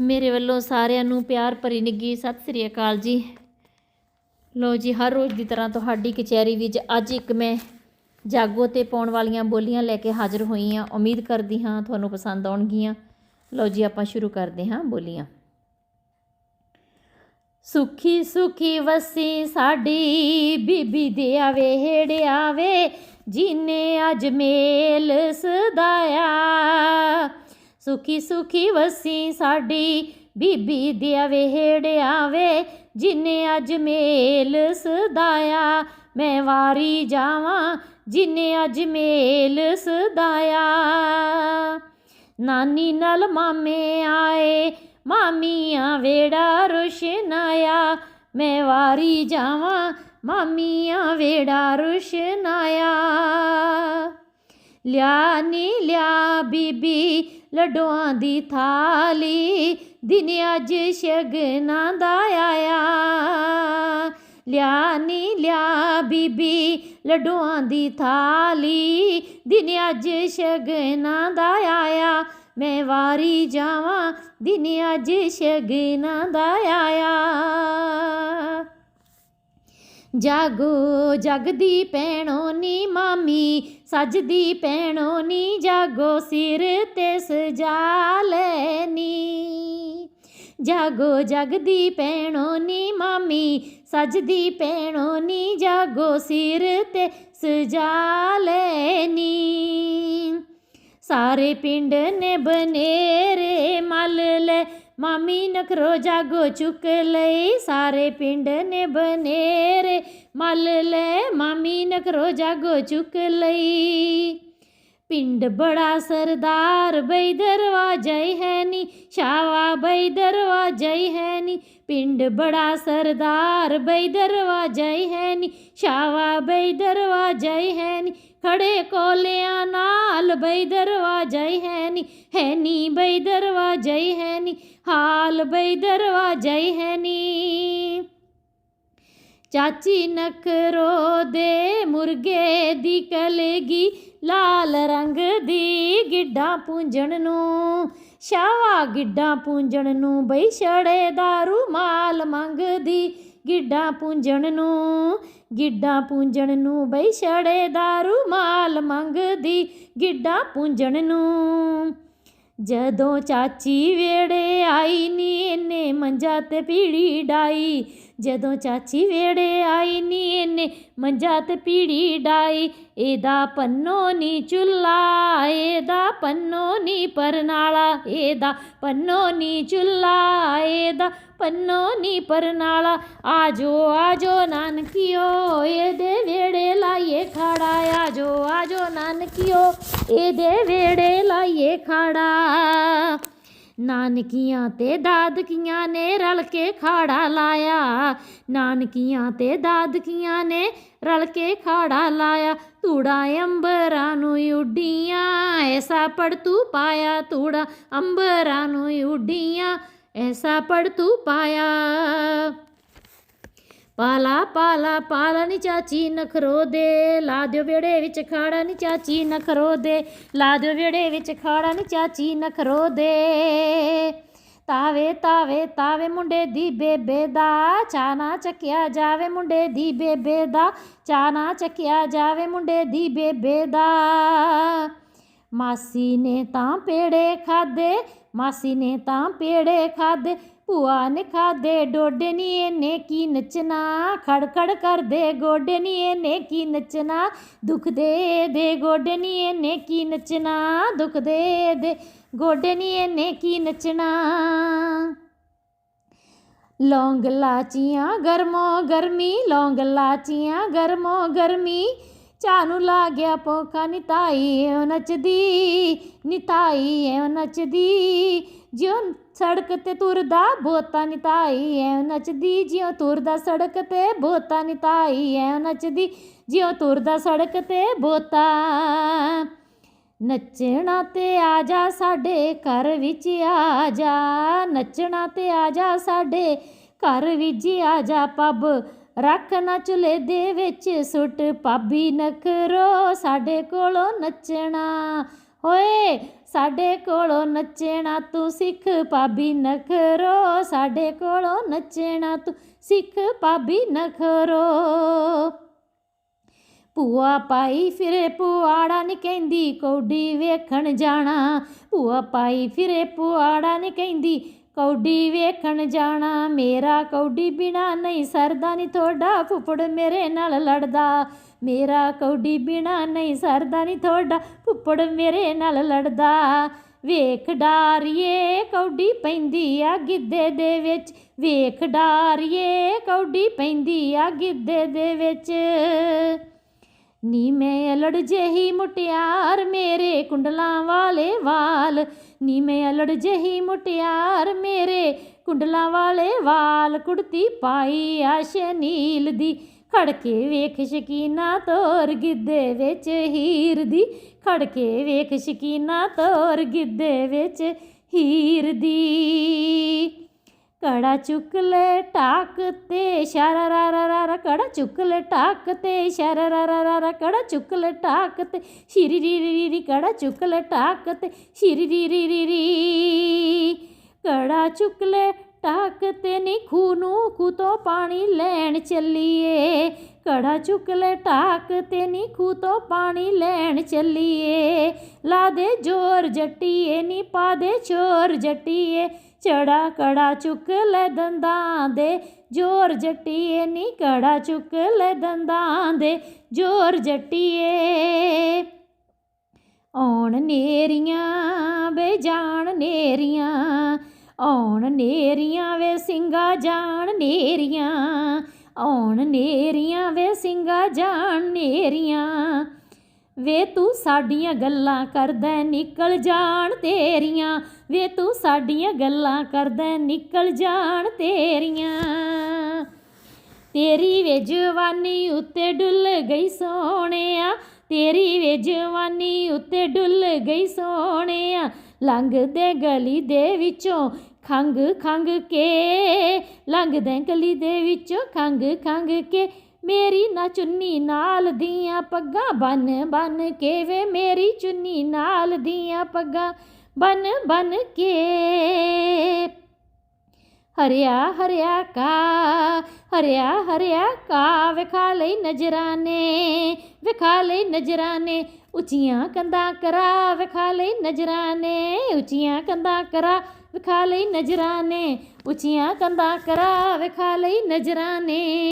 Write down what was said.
ਮੇਰੇ ਵੱਲੋਂ ਸਾਰਿਆਂ ਨੂੰ ਪਿਆਰ ਭਰੀ ਨਿੱਘੀ ਸਤਿ ਸ੍ਰੀ ਅਕਾਲ ਜੀ। ਲੋ ਜੀ, ਹਰ ਰੋਜ਼ ਦੀ ਤਰ੍ਹਾਂ ਤੁਹਾਡੀ ਕਚਹਿਰੀ ਵਿੱਚ ਅੱਜ ਇੱਕ ਮੈਂ ਜਾਗੋ ਤੇ ਪਾਉਣ ਵਾਲੀਆਂ ਬੋਲੀਆਂ ਲੈ ਕੇ ਹਾਜ਼ਰ ਹੋਈ ਹਾਂ। ਉਮੀਦ ਕਰਦੀ ਹਾਂ ਤੁਹਾਨੂੰ ਪਸੰਦ ਆਉਣਗੀਆਂ। ਲੋ ਜੀ, ਆਪਾਂ ਸ਼ੁਰੂ ਕਰਦੇ ਹਾਂ ਬੋਲੀਆਂ। ਸੁਖੀ ਸੁਖੀ ਵਸੀ ਸਾਡੀ ਬੀਬੀ ਦੇ ਆਵੇ, ਹੇੜੇ ਆਵੇ, ਜਿਨੇ ਅੱਜ ਮੇਲ ਸਦਾਇਆ। ਸੁਖੀ ਸੁਖੀ ਵਸੀ ਸਾਡੀ ਬੀਬੀ ਦਿਆ ਆਵੇ ਹੇੜੇ ਆਵੇ, ਜਿਨੇ ਅੱਜ ਮੇਲ ਸਦਾਇਆ। ਮੈਂ ਵਾਰੀ ਜਾਵਾਂ, ਜਿਨੇ ਅੱਜ ਮੇਲ ਸਦਾਇਆ। ਨਾਨੀ ਨਾਲ ਮਾਮੇ ਆਏ, ਮਾਮੀਆਂ ਵੇੜਾ ਰੁਸ਼ਨਾਇਆ। ਮੈਂ ਵਾਰੀ ਜਾਵਾਂ, ਮਾਮੀਆਂ ਵੇੜਾ ਰੁਸ਼ਨਾਇਆ। ਲਿਆ ਨੀ ਲਿਆ ਬੀਬੀ ਲੱਡੂਆਂ ਦੀ ਥਾਲੀ, ਦਿਨ ਅੱਜ ਸ਼ਗਨਾਂ ਦਾ ਆਇਆ। ਲਿਆ ਨੀ ਲਿਆ ਬੀਬੀ ਲੱਡੂਆਂ ਦੀ ਥਾਲੀ, ਦਿਨ ਅੱਜ ਸ਼ਗਨਾਂ ਦਾ ਆਇਆ। ਮੈਂ ਵਾਰੀ ਜਾਵਾਂ, ਦਿਨ ਅੱਜ ਸ਼ਗਨਾਂ ਦਾ ਆਇਆ। ਜਾਗੋ ਜਗਦੀ ਪੈਣੋ ਨੀ ਮਾਮੀ, ਸਜਦੀ ਪੈਣੋ ਨੀ ਜਾਗੋ, ਸਿਰ ਤੇ ਸਜਾ ਲੈਨੀ। ਜਾਗੋ ਜਗਦੀ ਪੈਣੋ ਨੀ ਮਾਮੀ, ਸਜਦੀ ਪੈਣੋ ਨੀ ਜਾਗੋ, ਸਿਰ ਤੇ ਸਜਾ ਲੈਨੀ। ਸਾਰੇ ਪਿੰਡ ਨੇ ਬਨੇਰੇ ਮਲ ਲੈ ਮਾਮੀ ਨਖਰੋ ਜਾਗੋ ਚੁੱਕ ਲਈ ਸਾਰੇ ਪਿੰਡ ਨੇ ਬਨੇਰੇ ਮਲ ਲੈ ਮਾਮੀ ਨਖਰੋ ਜਾਗੋ ਚੁੱਕ ਲਈ ਪਿੰਡ ਬੜਾ ਸਰਦਾਰ ਬਈ ਦਰਵਾਜਾ ਹੀ ਹੈ ਨੀ ਸ਼ਾਵਾ ਬਈ ਦਰਵਾਜਾ ਹੀ ਹੈ ਨੀ ਪਿੰਡ ਬੜਾ ਸਰਦਾਰ ਬਈ ਦਰਵਾਜਾ ਹੀ ਹੈ ਨੀ ਸ਼ਾਵਾ ਬਈ ਦਰਵਾਜਾ ਹੀ ਹੈ ਨੀ ਖੜੇ ਕੋਲਿਆਂ ਨਾਲ ਬਈ ਦਰਵਾਜਾ ਹੀ ਹੈ ਨੀ ਹੈ ਨੀ ਬਈ ਦਰਵਾਜਾ ਹੀ ਹੈ ਨੀ, ਹਾਲ ਬਈ ਦਰਵਾਜਾ ਹੀ ਹੈ ਨੀ। ਚਾਚੀ ਨਖਰੋ ਦੇ ਮੁਰਗੇ ਦੀ ਕਲਗੀ ਲਾਲ ਰੰਗ ਦੀ ਗਿੱਡਾ ਪੂੰਜਣ ਨੂੰ ਸ਼ਾਵਾ ਗਿੱਡਾ ਪੂੰਜਣ ਨੂੰ ਬਈ ਛੜੇ ਦਾ ਰੁਮਾਲ ਮੰਗਦੀ। ਗਿੱਡਾ ਪੂੰਜਣ ਨੂੰ ਗਿੱਡਾ ਪੂੰਜਣ ਨੂੰ ਬਈ ਛੜੇ ਦਾ ਰੁਮਾਲ ਮੰਗਦੀ ਗਿੱਡਾ ਪੂੰਜਣ ਨੂੰ। ਜਦੋਂ ਚਾਚੀ ਵੇੜੇ ਆਈ ਨੀ, ਇਹਨੇ ਮੰਜਾ ਤੇ ਪੀੜੀ ਡਾਈ। ਜਦੋਂ ਚਾਚੀ ਵੇੜੇ ਆਈ ਨੀ, ਇਹਨੇ ਮੰਜਾ ਤੇ ਪੀੜੀ ਡਾਈ। ਇਹਦਾ ਪੰਨੋ ਨੀ ਚੁੱਲਾ, ਇਹਦਾ ਪੰਨੋ ਨੀ ਪਰਨਾਲਾ, ਇਹਦਾ ਪੰਨੋ ਨੀ ਚੁੱਲਾ, ਇਹਦਾ ਪੰਨੋ ਨੀ ਪਰਨਾਲਾ। ਆਜੋ ਆਜੋ ਨਾਨਕੀਓ, ਇਹਦੇ ਵੇੜੇ ਲਾਈਏ ਖੜਾ। ਆਜੋ ਆਜੋ ਨਾਨਕੀਓ, ਇਹਦੇ ਵੇੜੇ ਲਾਈਏ ਖੜਾ। ਨਾਨਕੀਆਂ ਤੇ ਦਾਦਕੀਆਂ ਨੇ ਰਲ ਕੇ ਖਾੜਾ ਲਾਇਆ। ਨਾਨਕੀਆਂ ਤੇ ਦਾਦਕੀਆਂ ਨੇ ਰਲ ਕੇ ਖਾੜਾ ਲਾਇਆ। ਧੂੜਾ ਅੰਬਰਾਂ ਨੂੰ ਉੱਡੀਆਂ, ਐਸਾ ਪੜ ਤੂੰ ਪਾਇਆ ਧੂੜਾ ਅੰਬਰਾਂ ਨੂੰ ਉੱਡੀਆਂ, ਐਸਾ ਪੜ ਤੂੰ ਪਾਇਆ। ਪਾਲਾ ਪਾਲਾ ਪਾਲਾ ਨੀ ਚਾਚੀ ਨਖਰੋ ਦੇ। ਲਾ ਦਿਓ ਵਿੜੇ ਵਿੱਚ ਖਾੜਾ ਨੀ ਚਾਚੀ ਨਖਰੋ ਦੇ। ਲਾ ਦਿਓ ਵਿੜੇ ਵਿੱਚ ਖਾੜਾ ਨੀ ਚਾਚੀ ਨਖਰੋ ਦੇ। ਤਾਵੇ ਤਾਵੇ ਤਾਵੇ ਮੁੰਡੇ ਦੀ ਬੇਬੇ ਦਾ। ਚਾਨਾ ਚੱਕਿਆ ਜਾਵੇ ਮੁੰਡੇ ਦੀ ਬੇਬੇ ਦਾ। ਚਾਨਾ ਚੱਕਿਆ ਜਾਵੇ ਮੁੰਡੇ ਦੀ ਬੇਬੇ ਦਾ। ਮਾਸੀ ਨੇ ਤਾਂ ਪੇੜੇ ਖਾਦੇ, ਮਾਸੀ ਨੇ ਤਾਂ ਪੇੜੇ ਖਾਦੇ। ਭੂਆ ਨੇ ਖਾਦੇ ਡੋਡੇ ਨੀ, ਇਹਨੇ ਕੀ ਨੱਚਣਾ? ਖੜ ਖੜ ਕਰਦੇ ਗੋਡੇ ਨੀ, ਇਹਨੇ ਕੀ ਨੱਚਣਾ? ਦੁੱਖ ਦੇ ਦੇ ਗੋਡੇ ਨੀ, ਇਹਨੇ ਕੀ ਨੱਚਣਾ? ਦੁੱਖ ਦੇ ਦੇ ਗੋਡੇ ਨੀ, ਇਹਨੇ ਕੀ ਨੱਚਣਾ? ਲੌਂਗ ਲਾਚੀਆਂ ਗਰਮੋ ਗਰਮੀ, ਲੌਂਗ ਲਾਚੀਆਂ ਗਰਮੋ ਗਰਮੀ। ਚਾਨੂੰ ਲਾ ਗਿਆ ਪੋਖਾ ਨਿਤਾਈ ਐ ਨੱਚਦੀ ਨਿਤਾਈ ਐ ਨੱਚਦੀ। ਜਿਉ ਸੜਕ ਤੇ ਤੁਰਦਾ ਬੋਤਾ ਨਿਤਾਈ ਐ ਨੱਚਦੀ ਜਿਉ ਤੁਰਦਾ ਸੜਕ ਤੇ ਬੋਤਾ ਨਿਤਾਈ ਐ ਨੱਚਦੀ ਜਿਉ ਤੁਰਦਾ ਸੜਕ ਤੇ ਬੋਤਾ ਨੱਚਣਾ ਤੇ ਆ ਜਾ ਸਾਡੇ ਘਰ ਵਿੱਚ ਆ ਜਾ, ਨੱਚਣਾ ਤੇ ਆ ਜਾ ਸਾਡੇ ਘਰ ਵਿੱਚ ਆ ਜਾ ਪੱਬ, ਰੱਖ ਨਾ ਚੁੱਲ੍ਹੇ ਦੇ ਵਿੱਚ ਸੁੱਟ ਪਾਬੀ ਨਖਰੋ ਸਾਡੇ ਕੋਲੋਂ ਨੱਚਣਾ। ਹੋਏ, ਸਾਡੇ ਕੋਲੋਂ ਨੱਚਣਾ ਤੂੰ ਸਿੱਖ ਭਾਬੀ ਨਖਰੋ, ਸਾਡੇ ਕੋਲੋਂ ਨੱਚਣਾ ਤੂੰ ਸਿੱਖ ਭਾਬੀ ਨਖਰੋ। ਭੂਆ ਪਾਈ ਫਿਰੇ ਪੁਆੜਾ ਨੀ ਕਹਿੰਦੀ ਕੌਡੀ ਵੇਖਣ ਜਾਣਾ, ਭੂਆ ਪਾਈ ਫਿਰੇ ਪੁਆੜਾ ਨੀ ਕਹਿੰਦੀ ਕੌਡੀ ਵੇਖਣ ਜਾਣਾ, ਮੇਰਾ ਕੌਡੀ ਬਿਨਾ ਨਹੀਂ ਸਰਦਾ ਨਹੀਂ ਤੁਹਾਡਾ, ਫੁੱਫੜ ਮੇਰੇ ਨਾਲ ਲੜਦਾ। ਮੇਰਾ ਕੌਡੀ ਬਿਨਾ ਨਹੀਂ ਸਰਦਾ ਨਹੀਂ ਤੁਹਾਡਾ, ਫੁੱਫੜ ਮੇਰੇ ਨਾਲ ਲੜਦਾ। ਵੇਖ ਡਾਰੀਏ, ਕੌਡੀ ਪੈਂਦੀ ਆ ਗਿੱਧੇ ਦੇ ਵਿੱਚ। ਵੇਖ ਡਾਰੀਏ, ਕੌਡੀ ਪੈਂਦੀ ਆ ਗਿੱਧੇ ਦੇ ਵਿੱਚ। ਨੀ ਮੈਂ ਅਲੜ ਜਿਹੀ ਮੁਟਿਆਰ, ਮੇਰੇ ਕੁੰਡਲਾਂ ਵਾਲੇ ਵਾਲ। ਨੀ ਮੈਂ ਅਲੜ ਜਿਹੀ ਮੁਟਿਆਰ ਮੇਰੇ। ਕੁੰਡਲਾਂ ਵਾਲੇ ਵਾਲ ਕੁੜਤੀ ਪਾਈ ਆਸ਼ ਨੀਲ ਦੀ। ਖੜਕੇ ਵੇਖ ਸ਼ਕੀਨਾ ਤੋਰ ਗਿੱਦੇ ਵਿੱਚ ਹੀਰ ਦੀ। ਖੜਕੇ ਵੇਖ ਸ਼ਕੀਨਾ ਤੋਰ ਗਿੱਧੇ ਵਿੱਚ ਹੀਰ ਦੀ। ਕੜਾ ਚੁੱਕ ਲੈ ਟਾਕ ਤੇ ਸ਼ਰਾ ਰਾ ਰਾ ਰਾ ਰਾ ਕੜਾ ਚੁੱਕ ਲੈ ਟਾਕ ਤੇ ਸ਼ਰਾ ਰਾ ਰਾ ਰਾ ਰਾ ਕੜਾ ਚੁੱਕ ਲੈ ਟਾਕ ਤੇ ਸ਼ਿਰੀ ਰੀ ਰੀ ਰੀ ਕੜਾ ਚੁੱਕ ਲੈ ਟਾਕ ਤੇ ਸ਼ਿਰੀ ਰੀ ਰੀ ਰੀ ਰੀ ਕੜਾ ਚੁੱਕ ਲੈ ਟਾਕ ਤੇ ਨੀ ਖੂਹ ਨੂੰ ਖੂਹ ਤੋਂ ਪਾਣੀ ਲੈਣ ਚੱਲੀਏ। ਕੜਾ ਚੁੱਕ ਲੈ ਟਾਕ ਤੇ ਨੀ ਖੂਹ ਤੋਂ ਪਾਣੀ ਲੈਣ ਚੱਲੀਏ। ਲਾ ਦੇ ਜੋਰ ਜੱਟੀਏ, ਨੀ ਪਾ ਦੇ ਚੋਰ ਜੱਟੀਏ। ਚੜਾ ਕੜਾ ਚੁੱਕ ਲੈ ਦੰਦਾਂ ਦੇ, ਜੋਰ ਜੱਟੀਏ ਨੀ ਕੜਾ ਚੁੱਕ ਲੈ ਦੰਦਾਂ ਦੇ, ਜੋਰ ਜੱਟੀਏ। ਆਉਣ ਨੇਰੀਆਂ ਵੇ ਜਾਣ ਨੇਰੀਆਂ, ਆਉਣ ਨੇਰੀਆਂ ਵੇ ਸਿੰਘਾ ਜਾਣ ਨੇਰੀਆਂ, ਆਉਣ ਨੇਰੀਆਂ ਵੇ ਸਿੰਘਾ ਜਾਣ ਨੇਰੀਆਂ। ਵੇ ਤੂੰ ਸਾਡੀਆਂ ਗੱਲਾਂ ਕਰਦਾ ਨਿਕਲ ਜਾਣ ਤੇਰੀਆਂ। ਵੇ ਤੂੰ ਸਾਡੀਆਂ ਗੱਲਾਂ ਕਰਦਾ ਨਿਕਲ ਜਾਣ ਤੇਰੀਆਂ। ਤੇਰੀ ਵੇ ਜਵਾਨੀ ਉੱਤੇ ਡੁੱਲ ਗਈ ਸੋਹਣਿਆ। ਤੇਰੀ ਵੇ ਜਵਾਨੀ ਉੱਤੇ ਡੁੱਲ ਗਈ ਸੋਹਣਿਆ। ਲੰਘਦੇ ਗਲੀ ਦੇ ਵਿੱਚੋਂ ਖੰਗ ਖੰਗ ਕੇ, ਲੰਘਦੇ ਗਲੀ ਦੇ ਵਿੱਚੋਂ ਖੰਗ ਖੰਗ ਕੇ ਮੇਰੀ ਨਾ ਚੁੰਨੀ ਨਾਲ ਦੀਆਂ ਪੱਗਾਂ ਬਨ ਬਨ ਕੇ ਵੇ, ਮੇਰੀ ਚੁੰਨੀ ਨਾਲ ਦੀਆਂ ਪੱਗਾਂ ਬਨ ਬਨ ਕੇ। ਹਰਿਆ ਹਰਿਆ ਕਾ, ਹਰਿਆ ਹਰਿਆ ਕਾ, ਵਿਖਾ ਲਈ ਨਜ਼ਰਾਂ ਨੇ ਵਿਖਾ ਲਈ ਨਜ਼ਰਾਂ ਨੇ ਉੱਚੀਆਂ ਕੰਧਾਂ ਕਰਾ, ਵਿਖਾ ਲਈ ਨਜ਼ਰਾਂ ਨੇ ਉੱਚੀਆਂ ਕੰਧਾਂ ਕਰਾ, ਵਿਖਾ ਲਈ ਨਜ਼ਰਾਂ ਨੇ ਉੱਚੀਆਂ ਕੰਧਾਂ ਕਰਾ, ਵਿਖਾ ਲਈ ਨਜ਼ਰਾਂ ਨੇ